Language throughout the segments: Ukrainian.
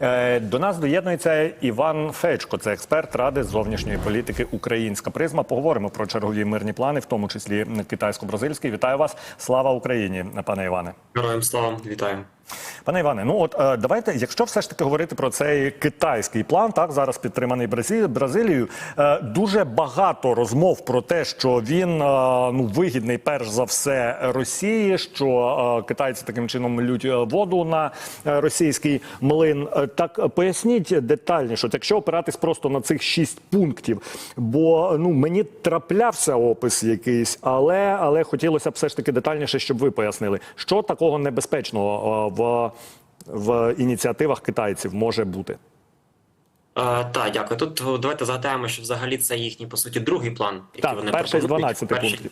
Е, До нас доєднується Іван Фечко, це експерт Ради зовнішньої політики Українська призма. Поговоримо про чергові мирні плани, в тому числі китайсько-бразильський. Вітаю вас! Слава Україні, пане Іване. Героям слава, вітаю. Пане Іване, ну от е, давайте, якщо все ж таки говорити про цей китайський план, так зараз підтриманий Бразі- Бразилією, е, дуже багато розмов про те, що він е, ну вигідний перш за все Росії, що китайці таким чином лють воду на російський млин. Так поясніть детальніше, якщо опиратись просто на цих шість пунктів, бо ну мені траплявся опис якийсь, але але хотілося б все ж таки детальніше, щоб ви пояснили, що такого небезпечного в, в ініціативах китайців може бути. Е, так, дякую. Тут давайте згадаємо, що взагалі це їхній по суті другий план, який Так, вони перший з 12 Перший- пунктів.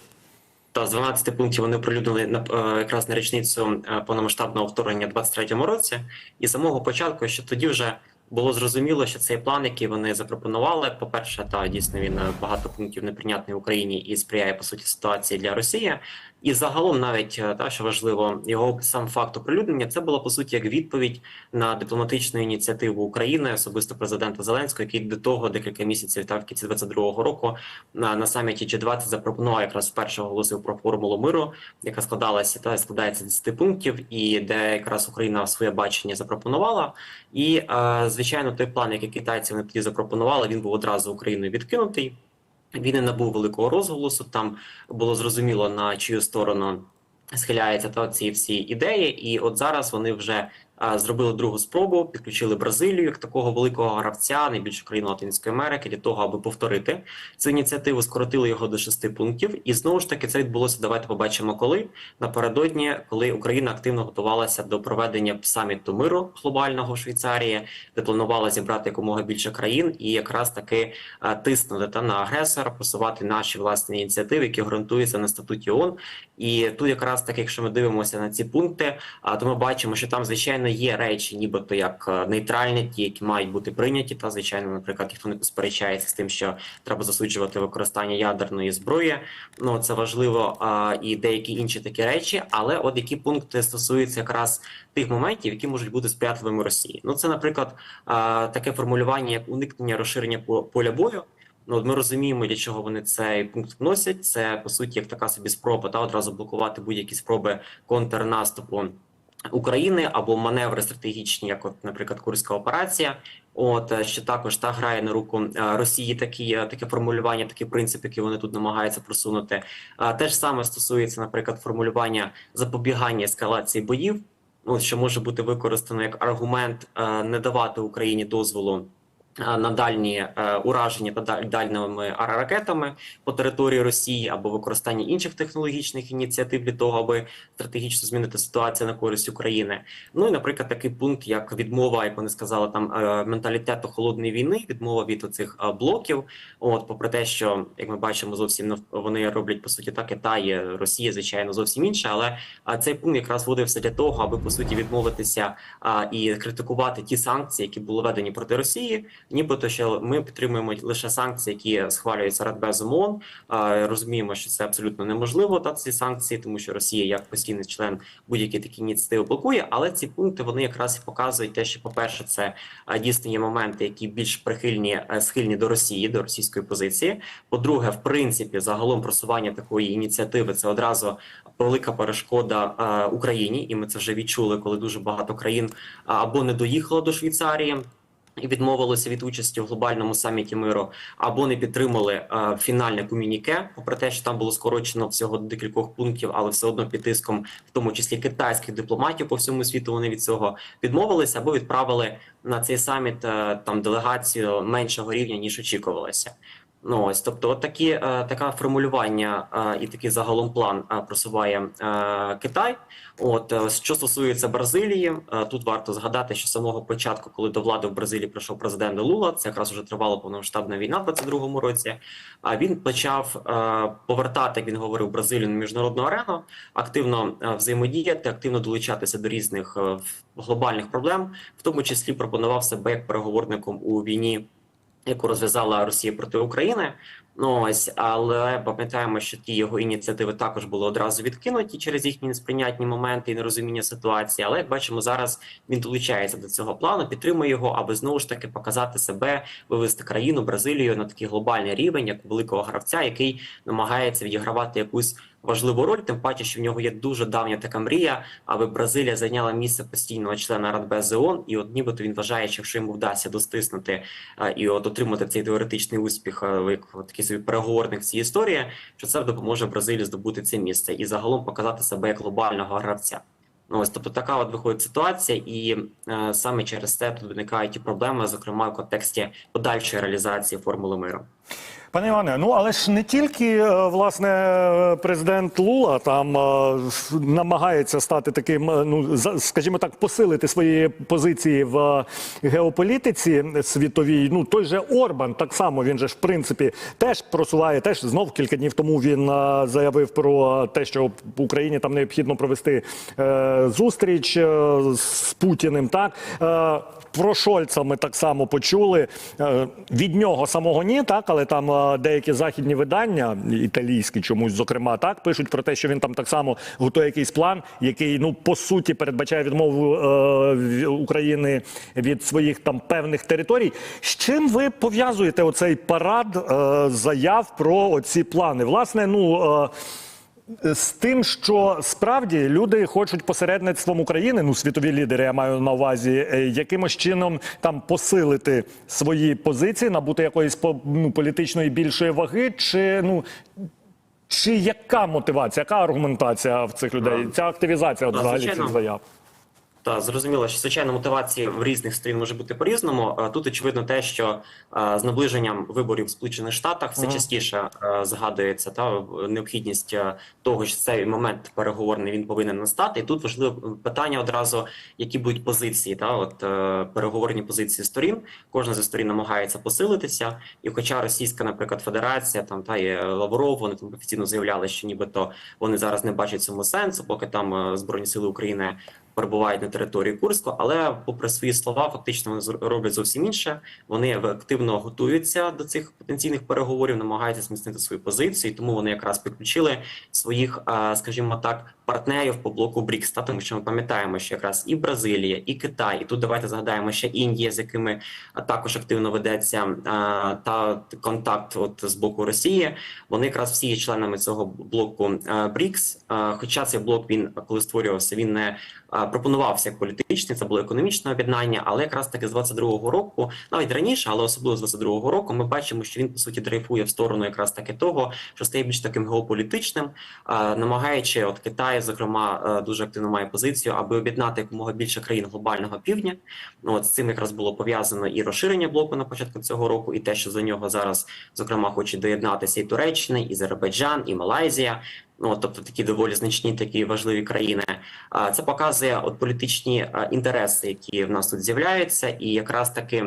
Та з 12 пунктів вони оприлюднили на е, якраз на річницю е, повномасштабного вторгнення в 23-му році. І з самого початку, що тоді вже було зрозуміло, що цей план, який вони запропонували, по-перше, та дійсно він е, багато пунктів неприйнятний Україні і сприяє по суті ситуації для Росії. І загалом, навіть е, та що важливо, його сам факт оприлюднення це було по суті як відповідь на дипломатичну ініціативу України, особисто президента Зеленського, який до того декілька місяців та в кінці 22-го року на, на саміті G20 запропонував якраз вперше оголосив про формулу миру, яка складалася та складається з 10 пунктів, і де якраз Україна своє бачення запропонувала. І е, звичайно, той план, який китайці вони тоді запропонували, він був одразу Україною відкинутий. Він не набув великого розголосу. Там було зрозуміло на чию сторону схиляються та ці всі ідеї. І от зараз вони вже зробили другу спробу, підключили Бразилію як такого великого гравця, найбільшу країну Латинської Америки, для того, аби повторити цю ініціативу, скоротили його до шести пунктів. І знову ж таки це відбулося. Давайте побачимо, коли напередодні, коли Україна активно готувалася до проведення саміту миру глобального в Швейцарії, де планувала зібрати якомога більше країн, і якраз таки тиснути та на агресора, просувати наші власні ініціативи, які гарантуються на статуті ООН. І тут якраз таки, якщо ми дивимося на ці пункти, то ми бачимо, що там звичайно є речі, нібито як е, нейтральні, ті, які мають бути прийняті. Та звичайно, наприклад, ніхто не сперечається з тим, що треба засуджувати використання ядерної зброї. Ну це важливо а, і деякі інші такі речі. Але от які пункти стосуються якраз тих моментів, які можуть бути сприятливими Росії. Ну це, наприклад, а, таке формулювання як уникнення розширення поля бою. Ну, от ми розуміємо, для чого вони цей пункт вносять. Це по суті як така собі спроба та одразу блокувати будь-які спроби контрнаступу України або маневри стратегічні, як, от, наприклад, Курська операція. От е, що також та грає на руку е, Росії такі е, таке формулювання, такий принцип, який вони тут намагаються просунути. Те ж саме стосується, наприклад, формулювання запобігання ескалації боїв. Ну, що може бути використано як аргумент не давати Україні дозволу на дальні е, ураження та даль- дальними ракетами по території Росії або використання інших технологічних ініціатив для того, аби стратегічно змінити ситуацію на користь України. Ну і, наприклад, такий пункт, як відмова, як вони сказали, там е, менталітету холодної війни, відмова від оцих е, блоків. От, попри те, що як ми бачимо, зовсім вони роблять по суті так, Китай, е, Росія, звичайно, зовсім інше, але цей пункт якраз вводився для того, аби по суті відмовитися і критикувати ті санкції, які були введені проти Росії. Нібито що ми підтримуємо лише санкції, які схвалюються Радбезом ООН. Розуміємо, що це абсолютно неможливо та ці санкції, тому що Росія, як постійний член будь-які такі ініціативи, блокує. Але ці пункти вони якраз і показують те, що, по-перше, це дійсно є моменти, які більш прихильні е, схильні до Росії, до російської позиції. По-друге, в принципі, загалом просування такої ініціативи це одразу велика перешкода е, Україні, і ми це вже відчули, коли дуже багато країн або не доїхало до Швейцарії. І відмовилося від участі в глобальному саміті миру, або не підтримали е, фінальне комюніке, попри те, що там було скорочено всього декількох пунктів, але все одно під тиском, в тому числі китайських дипломатів по всьому світу, вони від цього відмовилися або відправили на цей саміт е, там делегацію меншого рівня ніж очікувалося. Ну ось, тобто, от такі е, таке формулювання е, і такий загалом план е, просуває е, Китай. От е, що стосується Бразилії, е, тут варто згадати, що з самого початку, коли до влади в Бразилії прийшов президент Лула, це якраз вже тривала повномасштабна війна в 22-му році. А він почав е, повертати, як він говорив, Бразилію на міжнародну арену, активно е, взаємодіяти, активно долучатися до різних е, глобальних проблем, в тому числі пропонував себе як переговорником у війні яку розв'язала Росія проти України. Ну ось, але пам'ятаємо, що ті його ініціативи також були одразу відкинуті через їхні несприйнятні моменти і нерозуміння ситуації. Але як бачимо, зараз він долучається до цього плану, підтримує його, аби знову ж таки показати себе, вивести країну Бразилію на такий глобальний рівень, як великого гравця, який намагається відігравати якусь важливу роль. Тим паче, що в нього є дуже давня така мрія, аби Бразилія зайняла місце постійного члена Радбези ООН. І от нібито він вважає, що якщо йому вдасться достиснути е, і от отримати цей теоретичний успіх, е, як такий собі переговорник в цій історії, що це допоможе Бразилії здобути це місце і загалом показати себе як глобального гравця. Ну, ось тобто така от виходить ситуація, і е, саме через це тут виникають і проблеми, зокрема в контексті подальшої реалізації формули миру. Пане Іване, ну але ж не тільки е, власне президент Лула там е, намагається стати таким, е, ну скажімо так, посилити свої позиції в геополітиці світовій. Ну той же Орбан, так само він же ж в принципі теж просуває. Теж знов кілька днів тому він заявив про те, що Україні там необхідно провести зустріч з Путіним. Так про Шольца ми так само почули. Від нього самого ні, так, але там деякі західні видання, італійські чомусь, зокрема, так, пишуть про те, що він там так само готує якийсь план, який ну по суті передбачає відмову е, України від своїх там певних територій. З чим ви пов'язуєте оцей парад е, заяв про оці плани? Власне, ну. Е, з тим, що справді люди хочуть посередництвом України, ну світові лідери, я маю на увазі, е, якимось чином там посилити свої позиції, набути якоїсь ну, політичної більшої ваги, чи ну. Чи яка мотивація, яка аргументація в цих людей? Ця активізація от взагалі цих заяв? Та зрозуміло, що звичайно мотивації в різних сторін може бути по-різному. Е, Тут очевидно те, що е, з наближенням виборів в Сполучених Штатах все частіше е, згадується та необхідність того, що цей момент переговорний він повинен настати. І тут важливе питання одразу, які будуть позиції, та от е, переговорні позиції сторін. Кожна зі сторін намагається посилитися, і хоча Російська, наприклад, Федерація там та є Лавров, вони там офіційно заявляли, що нібито вони зараз не бачать цьому сенсу, поки там е, збройні сили України перебувають на території Курську, але попри свої слова, фактично вони роблять зовсім інше. Вони активно готуються до цих потенційних переговорів, намагаються зміцнити свою позицію, тому вони якраз підключили своїх, скажімо так, партнерів по блоку БРІКС. Та тому що ми пам'ятаємо, що якраз і Бразилія, і Китай, і тут давайте згадаємо ще Індія, з якими також активно ведеться та контакт от з боку Росії. Вони якраз всі є членами цього блоку БРІКС. Хоча цей блок він коли створювався, він не пропонувався як політичний, це було економічне об'єднання, але якраз таки з 22-го року, навіть раніше, але особливо з 22-го року, ми бачимо, що він по суті дрейфує в сторону якраз таки того, що стає більш таким геополітичним, намагаючи от Китай, зокрема, е, дуже активно має позицію, аби об'єднати якомога більше країн глобального півдня. Ну, От з цим якраз було пов'язано і розширення блоку на початку цього року, і те, що за нього зараз, зокрема, хоче доєднатися і Туреччина, і Азербайджан, і Малайзія. Ну, тобто такі доволі значні, такі важливі країни. А це показує от політичні інтереси, які в нас тут з'являються, і якраз таки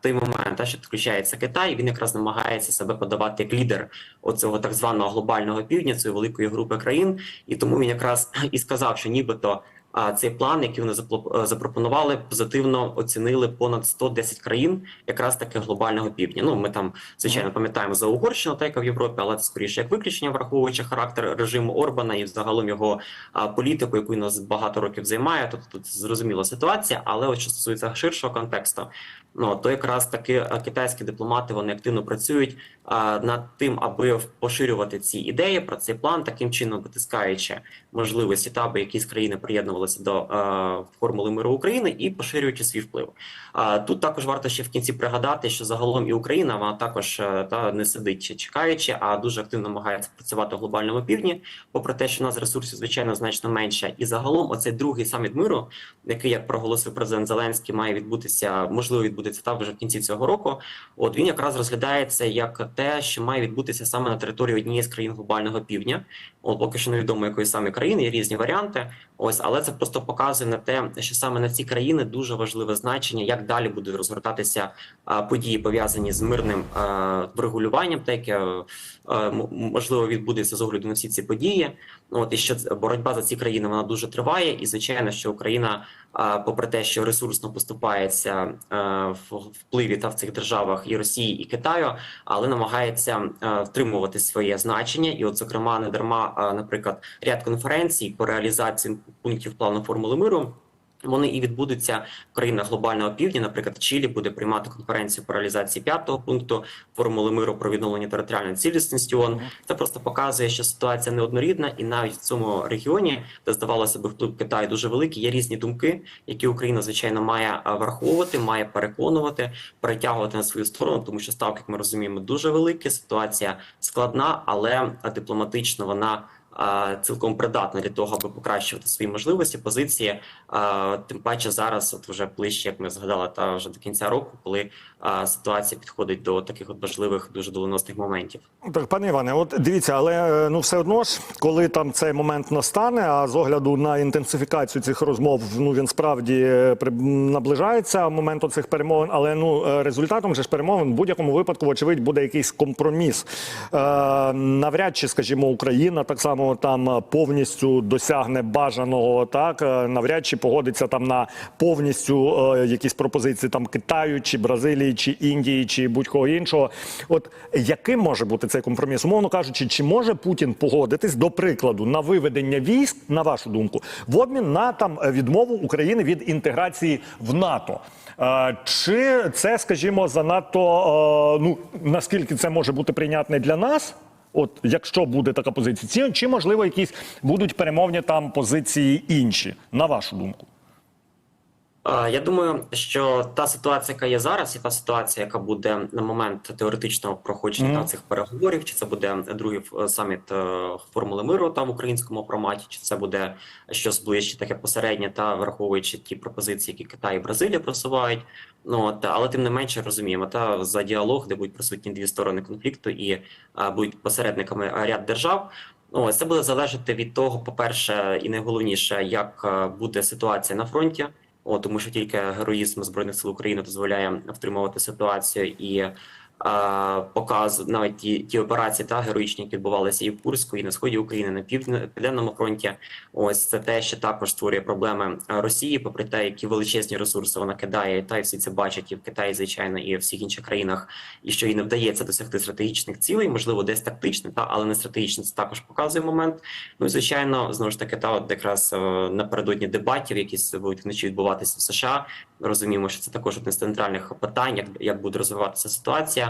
той момент, що включається Китай, він якраз намагається себе подавати як лідер оцього так званого глобального півдня, цієї великої групи країн, і тому він якраз і сказав, що нібито. А цей план, який вони е, запропонували, позитивно оцінили понад 110 країн, якраз таки глобального півдня. Ну ми там звичайно пам'ятаємо за Угорщину, та яка в Європі, але це скоріше як виключення, враховуючи характер режиму Орбана і загалом його а, політику, яку він нас багато років займає. Тобто тут зрозуміла ситуація, але от що стосується ширшого контексту, ну то якраз таки китайські дипломати вони активно працюють а, над тим, аби поширювати ці ідеї про цей план, таким чином витискаючи можливості та аби якісь країни приєднувалися до е, формули миру України і поширюючи свій вплив. А тут також варто ще в кінці пригадати, що загалом і Україна вона також е, та не сидить чекаючи, а дуже активно намагається працювати в глобальному півдні, попри те, що у нас ресурсів звичайно значно менше. І загалом, оцей другий саміт миру, який як проголосив президент Зеленський, має відбутися, можливо, відбудеться та вже в кінці цього року. От він якраз розглядається як те, що має відбутися саме на території однієї з країн глобального півдня. От поки що невідомо якої саме країни, є різні варіанти. Ось, але це просто показує на те, що саме на ці країни дуже важливе значення, як далі будуть розгортатися події, пов'язані з мирним врегулюванням, те, яке можливо відбудеться з огляду на всі ці події. Ну, От і що це- боротьба за ці країни вона дуже триває, і звичайно, що Україна, попри те, що ресурсно поступається е, в впливі та в цих державах і Росії, і Китаю, але намагається е, втримувати своє значення. І, от, зокрема, не дарма, наприклад, ряд конференцій по реалізації пунктів плану формули миру. Вони і відбудуться в країнах глобального півдня. Наприклад, Чилі буде приймати конференцію по реалізації п'ятого пункту формули миру про відновлення територіальної цілісності. ООН. це просто показує, що ситуація неоднорідна, і навіть в цьому регіоні, де здавалося би вплив Китаю дуже великий, є різні думки, які Україна звичайно має враховувати, має переконувати, перетягувати на свою сторону, тому що ставки, як ми розуміємо, дуже великі. Ситуація складна, але дипломатично вона. Цілком придатна для того, аби покращувати свої можливості, позиції. Тим паче зараз, от вже ближче, як ми згадали, та вже до кінця року, коли ситуація підходить до таких от важливих, дуже доленосних моментів. Так, пане Іване, от дивіться, але е, ну все одно ж, коли там цей момент настане, а з огляду на інтенсифікацію цих розмов, ну він справді е, наближається моменту цих перемовин, але ну е, результатом же ж перемовин в будь-якому випадку, вочевидь, буде якийсь компроміс. Навряд чи, скажімо, Україна так само там е, повністю досягне бажаного, так е, навряд чи погодиться там на повністю е, якісь пропозиції там Китаю чи Бразилії чи Індії чи будь-кого іншого. От яким може бути цей компроміс? Умовно кажучи, чи може Путін погодитись до прикладу на виведення військ, на вашу думку, в обмін на там відмову України від інтеграції в НАТО? Е, Чи це, скажімо, занадто е, ну наскільки це може бути прийнятне для нас? От якщо буде така позиція, чи, можливо якісь будуть перемовні там позиції інші, на вашу думку? Я думаю, що та ситуація, яка є зараз, і та ситуація, яка буде на момент теоретичного проходження та цих переговорів, чи це буде другий е, саміт е, формули миру та в українському форматі, чи це буде щось ближче, таке посереднє, та враховуючи ті пропозиції, які Китай і Бразилія просувають. Ну от, але тим не менше розуміємо, та за діалог, де будуть присутні дві сторони конфлікту і а, будуть посередниками ряд держав. Ну, Ось це буде залежати від того, по-перше, і найголовніше, як е, буде ситуація на фронті. О, тому що тільки героїзм збройних сил України дозволяє втримувати ситуацію і показ навіть ті, ті операції та героїчні, які відбувалися і в Курську, і на сході України, на південному фронті. Ось це те, що також створює проблеми Росії, попри те, які величезні ресурси вона кидає, та й всі це бачать і в Китаї, звичайно, і в всіх інших країнах, і що їй не вдається досягти стратегічних цілей, можливо, десь тактично, та але не стратегічно. Це також показує момент. Ну і звичайно, знову ж таки, та от якраз е, напередодні дебатів, які будуть вночі відбуватися в США. Розуміємо, що це також одне з центральних питань, як, як буде розвиватися ситуація,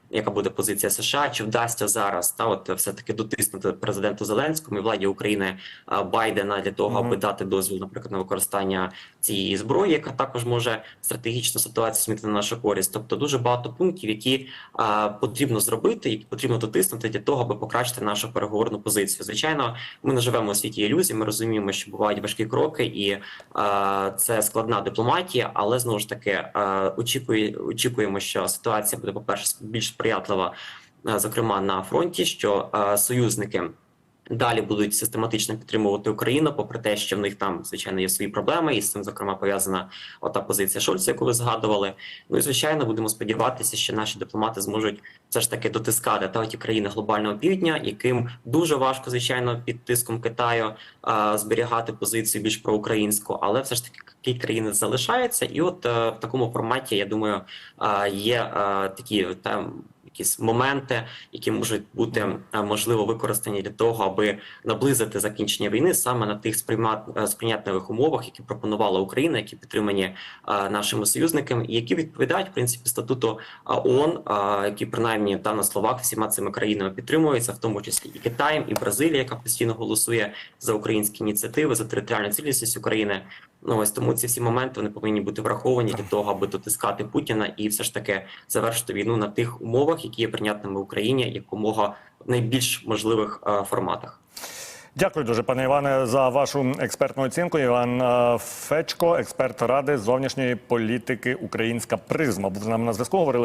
яка буде позиція США, чи вдасться зараз та от все таки дотиснути президенту Зеленському і владі України Байдена для того, аби дати дозвіл, наприклад, на використання цієї зброї, яка також може стратегічну ситуацію змінити на нашу користь. Тобто дуже багато пунктів, які а, потрібно зробити, які потрібно дотиснути для того, аби покращити нашу переговорну позицію. Звичайно, ми не живемо у світі ілюзій. Ми розуміємо, що бувають важкі кроки, і а, це складна дипломатія. Але знову ж таки а, очікує, очікуємо, що ситуація буде, по перше, більш сприятлива, зокрема на фронті, що союзники. Далі будуть систематично підтримувати Україну, попри те, що в них там звичайно є свої проблеми, і з цим зокрема пов'язана ота позиція Шольца, яку ви згадували. Ну і звичайно, будемо сподіватися, що наші дипломати зможуть все ж таки дотискати та ті країни глобального півдня, яким дуже важко, звичайно, під тиском Китаю а, зберігати позицію більш проукраїнську, але все ж таки ті країни залишаються, і от е, в такому форматі, я думаю, а, є а, такі там. Якісь моменти, які можуть бути можливо використані для того, аби наблизити закінчення війни саме на тих сприймат е, сприйнятливих умовах, які пропонувала Україна, які підтримані е, нашими союзниками, і які відповідають в принципі статуту е, ООН, які принаймні та на словах всіма цими країнами підтримуються, в тому числі і Китаєм, і Бразилія, яка постійно голосує за українські ініціативи, за територіальну цілісність України. Ну ось тому ці всі моменти вони повинні бути враховані для того, аби дотискати Путіна і все ж таки завершити війну на тих умовах, які є прийнятними Україні, якомога в найбільш можливих е, форматах. Дякую дуже, пане Іване, за вашу експертну оцінку. Іван е, Фечко, експерт ради зовнішньої політики Українська призма. Був з нами на зв'язку. Говорили.